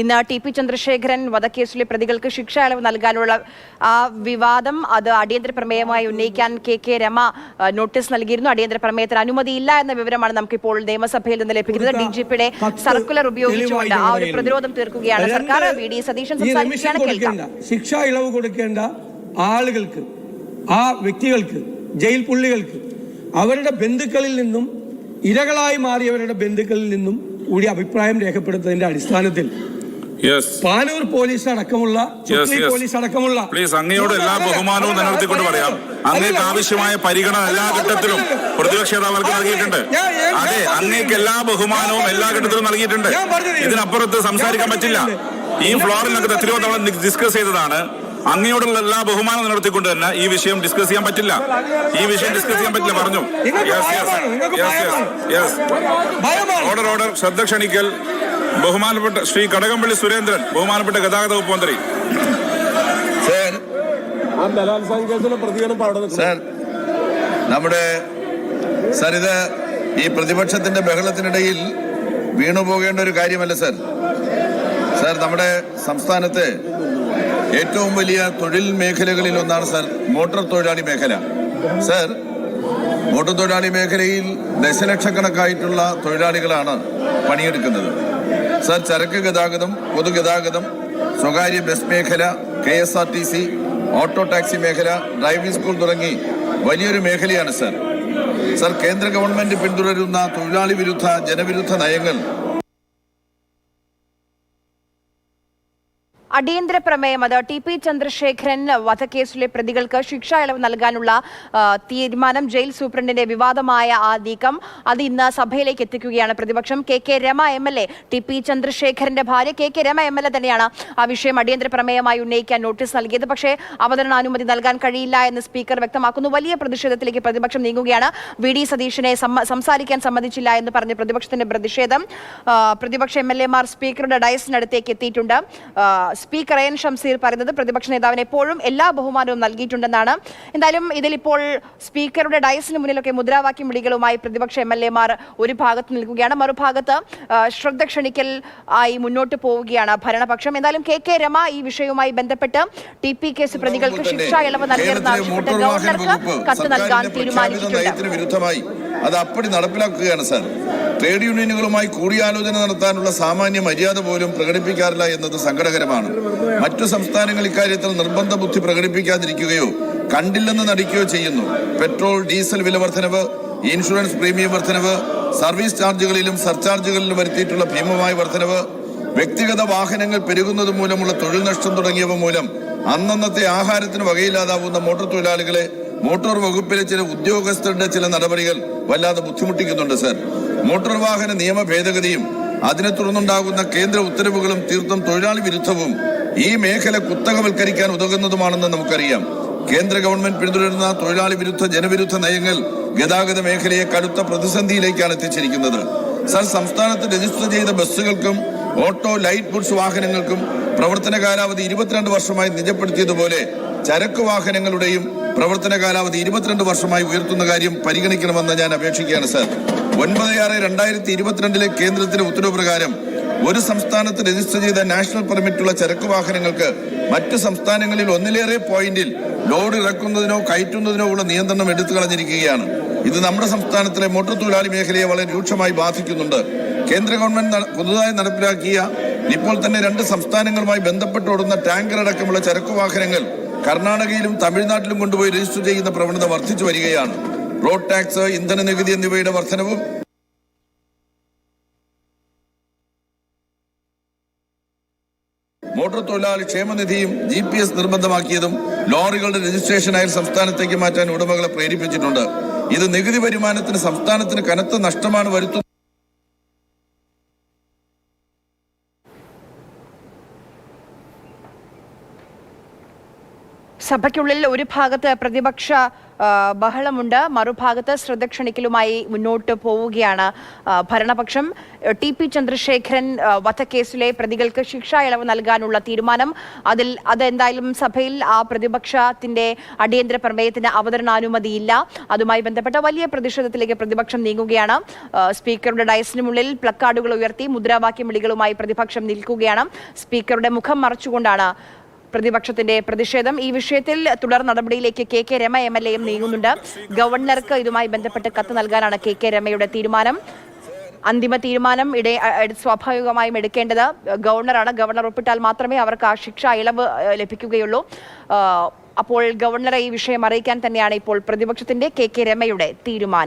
ഇന്ന് T P Chandrasekharan വധക്കേസിലെ പ്രതികൾക്ക് ശിക്ഷ ഇളവ് നൽകാനുള്ള ആ വിവാദം അത് അടിയന്തര പ്രമേയമായി ഉന്നയിക്കാൻ കെ കെ രമ നോട്ടീസ് നൽകിയിരുന്നു. അടിയന്തര പ്രമേയത്തിന് അനുമതിയില്ല എന്ന വിവരമാണ് നമുക്കിപ്പോൾ നിയമസഭയിൽ നിന്ന് ലഭിക്കുന്നത്. ഡി ജി പിയുടെ സർക്കുലർ ഉപയോഗിച്ചുകൊണ്ട് ആ ഒരു പ്രതിരോധം തീർക്കുകയാണ്. സർക്കാർ വി ഡി സതീശൻ സംസാരിക്കുകയാണ് കേൾക്കാം. ശിക്ഷ ഇളവ് കൊടുക്കേണ്ട ആളുകൾക്ക് ആ വ്യക്തികൾക്ക് ജയിൽ പുള്ളികൾക്ക് അവരുടെ ബന്ധുക്കളിൽ നിന്നും ഇരകളായി മാറിയവരുടെ ബന്ധുക്കളിൽ നിന്നും കൂടി അഭിപ്രായം രേഖപ്പെടുത്തതിന്റെ അടിസ്ഥാനത്തിൽ പാനൂർ പോലീസ് അടക്കമുള്ള പോലീസ് അടക്കമുള്ള പ്ലീസ് അങ്ങയോട് എല്ലാ ബഹുമാനവും നിലനിർത്തിക്കൊണ്ട് പറയാം. അങ്ങേക്ക് ആവശ്യമായ പരിഗണന എല്ലാ ഘട്ടത്തിലും പ്രതിപക്ഷ നേതാക്കൾക്ക് നൽകിയിട്ടുണ്ട്. അതെ അങ്ങേക്ക് എല്ലാ ബഹുമാനവും എല്ലാ ഘട്ടത്തിലും നൽകിയിട്ടുണ്ട്. ഇതിനപ്പുറത്ത് സംസാരിക്കാൻ പറ്റില്ല. ഈ ഫ്ലോറിനകത്ത് എത്രയോ തവണ ഡിസ്കസ് ചെയ്തതാണ്. അങ്ങയോടുള്ള എല്ലാ ബഹുമാനം നിലനിർത്തിക്കൊണ്ട് തന്നെ ഈ വിഷയം ഡിസ്കസ് ചെയ്യാൻ പറ്റില്ല. ഈ വിഷയം ഡിസ്കസ് ചെയ്യാൻ പറ്റില്ല പറഞ്ഞു. ഓർഡർ ഓർഡർ ശ്രദ്ധ ക്ഷണിക്കൽ. ബഹുമാനപ്പെട്ട ശ്രീ കടകംപള്ളി സുരേന്ദ്രൻ ബഹുമാനപ്പെട്ട ഗതാഗത വകുപ്പ് മന്ത്രി. സാർ. നമ്മുടെ സാർ ഇത് ഈ പ്രതിപക്ഷത്തിന്റെ ബഹളത്തിനിടയിൽ വീണു പോകേണ്ട ഒരു കാര്യമല്ല സർ. സാർ നമ്മുടെ സംസ്ഥാനത്തെ ഏറ്റവും വലിയ തൊഴിൽ മേഖലകളിൽ ഒന്നാണ് സാർ മോട്ടോർ തൊഴിലാളി മേഖല. സാർ മോട്ടോർ തൊഴിലാളി മേഖലയിൽ ദശലക്ഷക്കണക്കായിട്ടുള്ള തൊഴിലാളികളാണ് പണിയെടുക്കുന്നത്. സാർ ചരക്ക് ഗതാഗതം പൊതുഗതാഗതം സ്വകാര്യ ബസ് മേഖല K S R T C auto taxi മേഖല ഡ്രൈവിംഗ് സ്കൂൾ തുടങ്ങി വലിയൊരു മേഖലയാണ് സർ. സർ കേന്ദ്ര ഗവൺമെന്റ് പിന്തുടരുന്ന തൊഴിലാളി വിരുദ്ധ ജനവിരുദ്ധ നയങ്ങൾ അടിയന്തര പ്രമേയം അത് ടി പി ചന്ദ്രശേഖരൻ വധക്കേസിലെ പ്രതികൾക്ക് ശിക്ഷ ഇളവ് നൽകാനുള്ള തീരുമാനം ജയിൽ സൂപ്രണ്ടിന്റെ വിവാദമായ ആ നീക്കം. അത് ഇന്ന് സഭയിലേക്ക് എത്തിക്കുകയാണ് പ്രതിപക്ഷം. K K Rema M L A T P ചന്ദ്രശേഖരന്റെ ഭാര്യ. K K Rema M L A തന്നെയാണ് ആ വിഷയം അടിയന്തര പ്രമേയമായി ഉന്നയിക്കാൻ നോട്ടീസ് നൽകിയത്. പക്ഷേ അവതരണാനുമതി നൽകാൻ കഴിയില്ല എന്ന് സ്പീക്കർ വ്യക്തമാക്കുന്നു. വലിയ പ്രതിഷേധത്തിലേക്ക് പ്രതിപക്ഷം നീങ്ങുകയാണ്. വി ഡി സതീഷിനെ സംസാരിക്കാൻ സമ്മതിച്ചില്ല എന്ന് പറഞ്ഞ് പ്രതിപക്ഷത്തിന്റെ പ്രതിഷേധം പ്രതിപക്ഷ എം എൽ എമാർ സ്പീക്കറുടെ ഡയസിനടുത്തേക്ക് എത്തിയിട്ടുണ്ട്. സ്പീക്കർ എൻ ഷംസീർ പറയുന്നത് പ്രതിപക്ഷ നേതാവിന് എപ്പോഴും എല്ലാ ബഹുമാനവും നൽകിയിട്ടുണ്ടെന്നാണ്. എന്തായാലും ഇതിൽ ഇപ്പോൾ സ്പീക്കറുടെ ഡയസിന് മുന്നിലൊക്കെ മുദ്രാവാക്യം വിളികളുമായി പ്രതിപക്ഷ എം എൽ എമാർ ഒരു ഭാഗത്ത് നിൽക്കുകയാണ്. മറുഭാഗത്ത് ശ്രദ്ധ ക്ഷണിക്കൽ ആയി മുന്നോട്ട് പോവുകയാണ് ഭരണപക്ഷം. എന്തായാലും കെ കെ രമ ഈ വിഷയവുമായി ബന്ധപ്പെട്ട് ടി പി കേസ് പ്രതികൾക്ക് ശിക്ഷ ഇളവ് കേരളത്തിലെ ആവശ്യപ്പെട്ട് ഗവർണർക്ക് കത്ത് നൽകാൻ തീരുമാനിച്ചിട്ടുണ്ട്. അത് അപ്പടി നടപ്പിലാക്കുകയാണ് സാർ. ട്രേഡ് യൂണിയനുകളുമായി കൂടിയാലോചന നടത്താനുള്ള സാമാന്യ മര്യാദ പോലും പ്രകടിപ്പിക്കാറില്ല എന്നത് സങ്കടകരമാണ്. മറ്റു സംസ്ഥാനങ്ങൾ ഇക്കാര്യത്തിൽ നിർബന്ധ ബുദ്ധി പ്രകടിപ്പിക്കാതിരിക്കുകയോ കണ്ടില്ലെന്ന് നടിക്കുകയോ ചെയ്യുന്നു. പെട്രോൾ ഡീസൽ വില വർധനവ് ഇൻഷുറൻസ് പ്രീമിയം വർധനവ് സർവീസ് ചാർജുകളിലും സർചാർജുകളിലും വരുത്തിയിട്ടുള്ള ഭീമമായ വർധനവ് വ്യക്തിഗത വാഹനങ്ങൾ പെരുകുന്നത് മൂലമുള്ള തൊഴിൽ നഷ്ടം തുടങ്ങിയവ മൂലം അന്നന്നത്തെ ആഹാരത്തിന് വകയില്ലാതാവുന്ന മോട്ടോർ തൊഴിലാളികളെ മോട്ടോർ വകുപ്പിലെ ചില ഉദ്യോഗസ്ഥരുടെ ചില നടപടികൾ വല്ലാതെ ബുദ്ധിമുട്ടിക്കുന്നുണ്ട് സർ. മോട്ടോർ വാഹന നിയമ ഭേദഗതിയും അതിനെ തുടർന്നുണ്ടാകുന്ന കേന്ദ്ര ഉത്തരവുകളും തീർത്തും തൊഴിലാളി വിരുദ്ധവും ഈ മേഖല കുത്തകവൽക്കരിക്കാൻ ഉതകുന്നതുമാണെന്ന് നമുക്കറിയാം. കേന്ദ്ര ഗവൺമെന്റ് പിന്തുടരുന്ന തൊഴിലാളി വിരുദ്ധ ജനവിരുദ്ധ നയങ്ങൾ ഗതാഗത മേഖലയെ കടുത്ത പ്രതിസന്ധിയിലേക്കാണ് എത്തിച്ചിരിക്കുന്നത്. സർ സംസ്ഥാനത്ത് രജിസ്റ്റർ ചെയ്ത ബസ്സുകൾക്കും ഓട്ടോ ലൈറ്റ് ഗുഡ്സ് വാഹനങ്ങൾക്കും പ്രവർത്തന കാലാവധി ഇരുപത്തിരണ്ട് വർഷമായി നിജപ്പെടുത്തിയതുപോലെ ചരക്ക് വാഹനങ്ങളുടെയും പ്രവർത്തന കാലാവധി ഇരുപത്തിരണ്ട് വർഷമായി ഉയർത്തുന്ന കാര്യം പരിഗണിക്കണമെന്ന് ഞാൻ അപേക്ഷിക്കുകയാണ് സർ. ഒൻപത് ആറ് രണ്ടായിരത്തി ഇരുപത്തിരണ്ടിലെ കേന്ദ്രത്തിന്റെ ഉത്തരവ് പ്രകാരം ഒരു സംസ്ഥാനത്ത് രജിസ്റ്റർ ചെയ്ത നാഷണൽ പെർമിറ്റുള്ള ചരക്ക് വാഹനങ്ങൾക്ക് മറ്റു സംസ്ഥാനങ്ങളിൽ ഒന്നിലേറെ പോയിന്റിൽ ലോഡ് ഇറക്കുന്നതിനോ കയറ്റുന്നതിനോ ഉള്ള നിയന്ത്രണം എടുത്തു കളഞ്ഞിരിക്കുകയാണ്. ഇത് നമ്മുടെ സംസ്ഥാനത്തിലെ മോട്ടോർ തൊഴിലാളി മേഖലയെ വളരെ രൂക്ഷമായി ബാധിക്കുന്നുണ്ട്. കേന്ദ്ര ഗവൺമെന്റ് പുതുതായി നടപ്പിലാക്കിയ ഇപ്പോൾ തന്നെ രണ്ട് സംസ്ഥാനങ്ങളുമായി ബന്ധപ്പെട്ട് ഓടുന്ന ടാങ്കർ അടക്കമുള്ള ചരക്കു വാഹനങ്ങൾ കർണാടകയിലും തമിഴ്നാട്ടിലും കൊണ്ടുപോയി രജിസ്റ്റർ ചെയ്യുന്ന പ്രവണത വർദ്ധിച്ചു വരികയാണ്. റോഡ് ടാക്സ് ഇന്ധന നികുതി എന്നിവയുടെ വർധനവും. മോട്ടോർ തൊഴിലാളി ക്ഷേമനിധിയും ജി പി എസ് നിർബന്ധമാക്കിയതും ലോറികളുടെ രജിസ്ട്രേഷൻ ആയി സംസ്ഥാനത്തേക്ക് മാറ്റാൻ ഉടമകളെ പ്രേരിപ്പിച്ചിട്ടുണ്ട്. ഇത് നികുതി വരുമാനത്തിന് സംസ്ഥാനത്തിന് കനത്ത നഷ്ടമാണ് വരുത്തുന്നത് സഭയ്ക്കുള്ളിൽ ഒരു ഭാഗത്ത് പ്രതിപക്ഷ ബഹളമുണ്ട്. മറുഭാഗത്ത് ശ്രദ്ധ ക്ഷണിക്കലുമായി മുന്നോട്ട് പോവുകയാണ് ഭരണപക്ഷം. ടി പി ചന്ദ്രശേഖരൻ വധക്കേസിലെ പ്രതികൾക്ക് ശിക്ഷാ ഇളവ് നൽകാനുള്ള തീരുമാനം. അതിൽ അതെന്തായാലും സഭയിൽ ആ പ്രതിപക്ഷത്തിന്റെ അടിയന്തര പ്രമേയത്തിന് അവതരണാനുമതിയില്ല. അതുമായി ബന്ധപ്പെട്ട വലിയ പ്രതിഷേധത്തിലേക്ക് പ്രതിപക്ഷം നീങ്ങുകയാണ്. സ്പീക്കറുടെ ഡയസിന് മുന്നിൽ പ്ലക്കാർഡുകൾ ഉയർത്തി മുദ്രാവാക്യം വിളികളുമായി പ്രതിപക്ഷം നിൽക്കുകയാണ്. സ്പീക്കറുടെ മുഖം മറച്ചുകൊണ്ടാണ് പ്രതിപക്ഷത്തിന്റെ പ്രതിഷേധം ഈ വിഷയത്തിൽ തുടർ നടപടിയിലേക്ക് K K Rema M L എയും നീങ്ങുന്നുണ്ട്. ഗവർണർക്ക് ഇതുമായി ബന്ധപ്പെട്ട് കത്ത് നൽകാനാണ് കെ കെ രമയുടെ തീരുമാനം. അന്തിമ തീരുമാനം ഇടെ സ്വാഭാവികമായും എടുക്കേണ്ടത് ഗവർണറാണ്. ഗവർണർ ഒപ്പിട്ടാൽ മാത്രമേ അവർക്ക് ആ ശിക്ഷ ഇളവ് ലഭിക്കുകയുള്ളൂ. അപ്പോൾ ഗവർണറെ ഈ വിഷയം അറിയിക്കാൻ തന്നെയാണ് ഇപ്പോൾ പ്രതിപക്ഷത്തിന്റെ കെ കെ രമയുടെ തീരുമാനം.